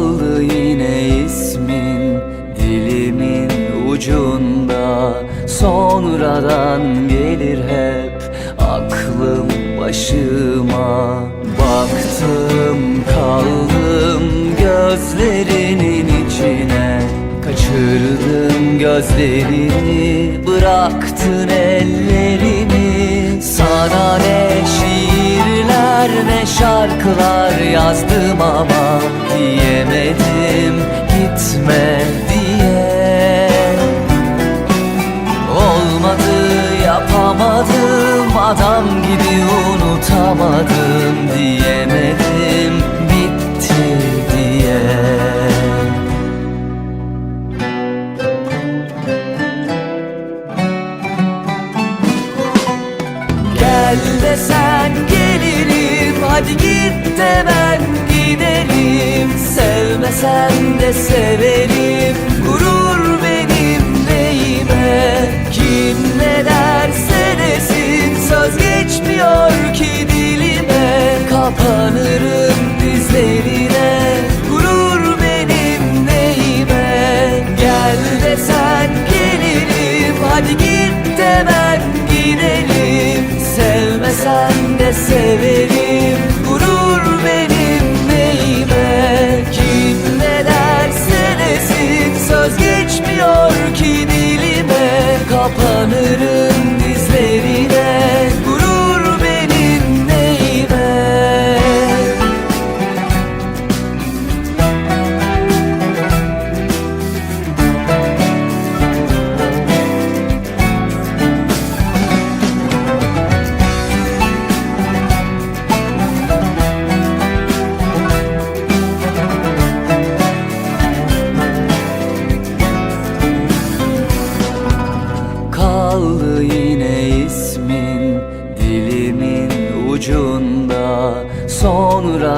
kaldı yine ismin Dilimin ucunda. Sonradan gelir hep aklım başıma. Baktım kaldım gözlerinin içine. Kaçırdım gözlerini bıraktın ellerimi. Sana ne şiirler ne şarkılar yazdım ama. Gibi unutamadım diyemedim bitti diye. Gel desen gelirim Hadi git de ben giderim Sevmesen de severim Kapanırım dizlerine. Gurur benim neyime. Gel desen gelirim. Hadi git de ben gidelim. Sevmesen de severim. Gurur benim neyime. Kim ne derse desin. Söz geçmiyor ki dilime. Kapanırım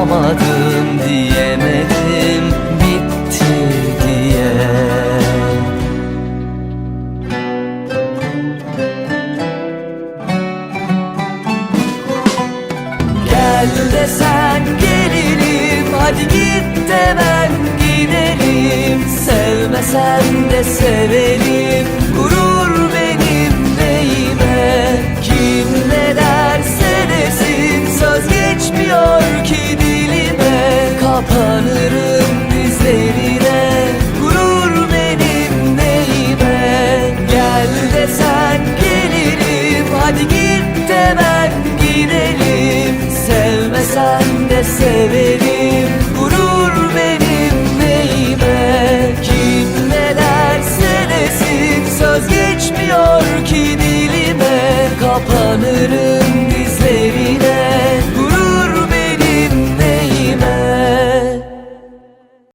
unutamadım Diyemedim bitti diye. Gel desen gelirim Hadi git de ben gidelim. Sevmesen de severim Gurur Kapanırım dizlerine Gurur benim neyime? Gel desen gelirim Hadi git de ben gidelim. Sevmesen de severim Gurur benim neyime? Kim ne derse desin Söz geçmiyor ki dilime. Kapanırım